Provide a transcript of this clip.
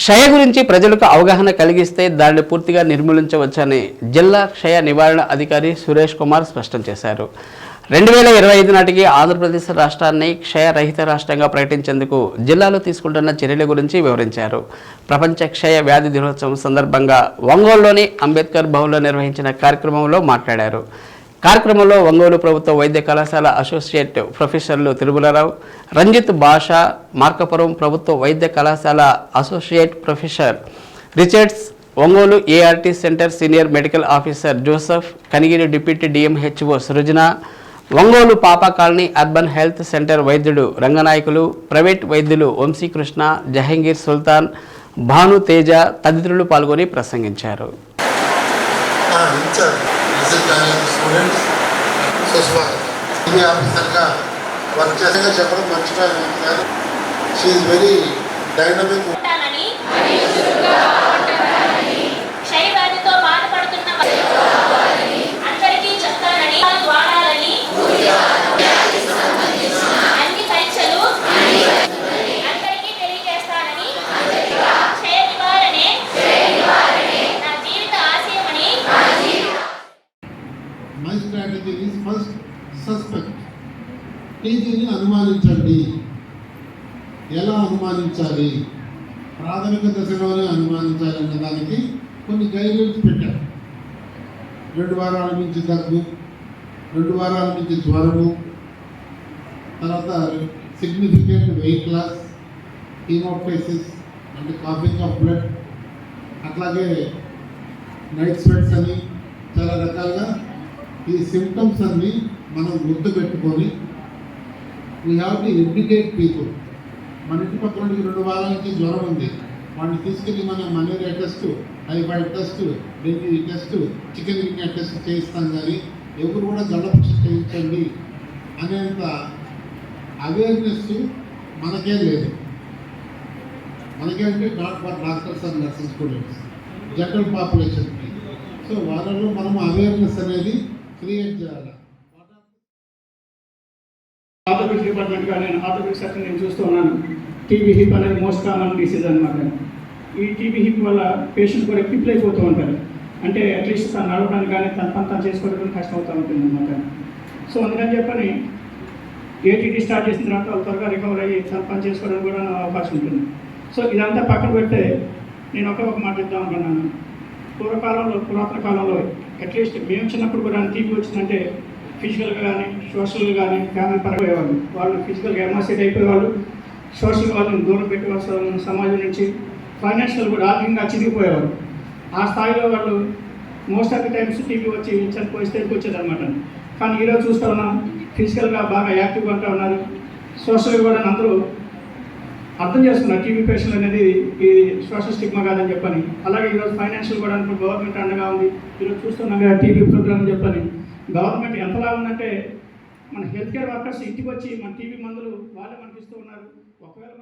క్షయ గురించి ప్రజలకు అవగాహన కలిగిస్తే దానిని పూర్తిగా నిర్మూలించవచ్చని జిల్లా క్షయ నివారణ అధికారి సురేష్ కుమార్ స్పష్టం చేశారు. రెండు వేల ఇరవై ఐదు నాటికి ఆంధ్రప్రదేశ్ రాష్ట్రాన్ని క్షయ రహిత రాష్ట్రంగా ప్రకటించేందుకు జిల్లాలో తీసుకుంటున్న చర్యల గురించి వివరించారు. ప్రపంచ క్షయ వ్యాధి దినోత్సవం సందర్భంగా ఒంగోలులోని అంబేద్కర్ భవన్లో నిర్వహించిన కార్యక్రమంలో మాట్లాడారు. కార్యక్రమంలో ఒంగోలు ప్రభుత్వ వైద్య కళాశాల అసోసియేట్ ప్రొఫెసర్లు తిరుమలరావు రంజిత్ భాష మార్కపురం ప్రభుత్వ వైద్య కళాశాల associate professor Richards Ongole ART center senior medical officer Joseph Kanigiri deputy DMHO Srujana Ongole పాప కాలనీ అర్బన్ హెల్త్ సెంటర్ వైద్యుడు రంగనాయకులు ప్రైవేట్ వైద్యులు వంశీకృష్ణ జహంగీర్ సుల్తాన్ భాను తేజ తదితరులు పాల్గొని ప్రసంగించారు. ఇన్ఛార్జ్ స్టూడెంట్స్ సుస్వాగతం ఇది ఆఫీసర్గా వర్క్ చెప్పడం మంచిగా షీఈ్ వెరీ డైనమిక్ టీజీని అనుమానించండి. ఎలా అనుమానించాలి? ప్రాథమిక దశలోనే అనుమానించాలన్న దానికి కొన్ని గైడ్లైన్స్ పెట్టారు. రెండు వారాల నుంచి దగ్గు రెండు వారాల నుంచి జ్వరము తర్వాత సిగ్నిఫికెంట్ వెయిట్ లాస్ హీమోఫేసిస్ అంటే కాఫింగ్ ఆఫ్ బ్లడ్ అట్లాగే నైట్ స్వెట్స్ అని చాలా రకాలుగా ఈ సిమ్టమ్స్ అన్నీ మనం గుర్తుపెట్టుకొని we have to educate people మన ఇంటి పక్కన రెండు వారాల నుంచి జ్వరం ఉంది. వాడిని తీసుకెళ్ళి మనం malaria test typhoid test dengue test chikungunya test చేయిస్తాం కానీ ఎవరు కూడా జలపక్ష చేయించండి అనేంత అవేర్నెస్ మనకే లేదు. మనకే అంటే not for doctors and nursing students general పాపులేషన్కి so వాళ్ళలో మనం అవేర్నెస్ అనేది క్రియేట్ చేయాలి. ఆర్థోపెడిక్ డిపార్ట్మెంట్గా నేను ఆర్థోపెడిక్ సెక్షన్ నేను చూస్తూ ఉన్నాను. టీబీ హిప్ అనేది మోస్ట్ కామన్ డిసీజ్ అనమాట ఈ టీబీ హిప్ వల్ల పేషెంట్ కూడా క్రిపుల్ అయిపోతూ ఉంటారు. అంటే అట్లీస్ట్ తను నడవడానికి కానీ తన పని తను చేసుకోవడానికి కష్టం అవుతూ ఉంటుంది అనమాట సో అందుకని చెప్పని ఏటీటీ స్టార్ట్ చేసిన తర్వాత వాళ్ళు త్వరగా రికవర్ అయ్యి తన పని చేసుకోవడానికి కూడా అవకాశం ఉంటుంది. సో ఇదంతా పక్కన పెడితే నేను ఒక ఒక మాట ఇద్దాం అనుకున్నాను. పూర్వకాలంలో పురాతన కాలంలో అట్లీస్ట్ మేము చిన్నప్పుడు కూడా టీబీ వచ్చిందంటే ఫిజికల్గా కానీ సోషల్గా కానీ ఫ్యామిలీ పరంగా వాళ్ళు ఫిజికల్గా ఎమాసిడ్ అయిపోయే వాళ్ళు సోషల్ వాళ్ళని దూరం పెట్టవలసిన సమాజం నుంచి ఫైనాన్షియల్ కూడా ఆర్థికంగా చిరిగిపోయేవారు. ఆ స్థాయిలో వాళ్ళు most of the times TB వచ్చి చనిపోయి స్థితికి వచ్చేదన్నమాట. కానీ ఈరోజు చూస్తా ఉన్నాం ఫిజికల్గా బాగా యాక్టివ్గా ఉంటా ఉన్నారు. సోషల్గా కూడా అందరూ అర్థం చేసుకున్నారు. టీవీ పేషెంట్ అనేది ఈ సోషల్ స్టిగ్మా కాదని చెప్పని. అలాగే ఈరోజు ఫైనాన్షియల్ కూడా గవర్నమెంట్ అండగా ఉంది. ఈరోజు చూస్తున్నాం కదా టీవీ ప్రోగ్రామ్ చెప్పని. గవర్నమెంట్ ఎంతలా ఉందంటే మన హెల్త్ కేర్ వర్కర్స్ ఇంటికి వచ్చి మన టీవీ మందులు వాళ్ళే మనకి ఇస్తూ ఉన్నారు. ఒకవేళ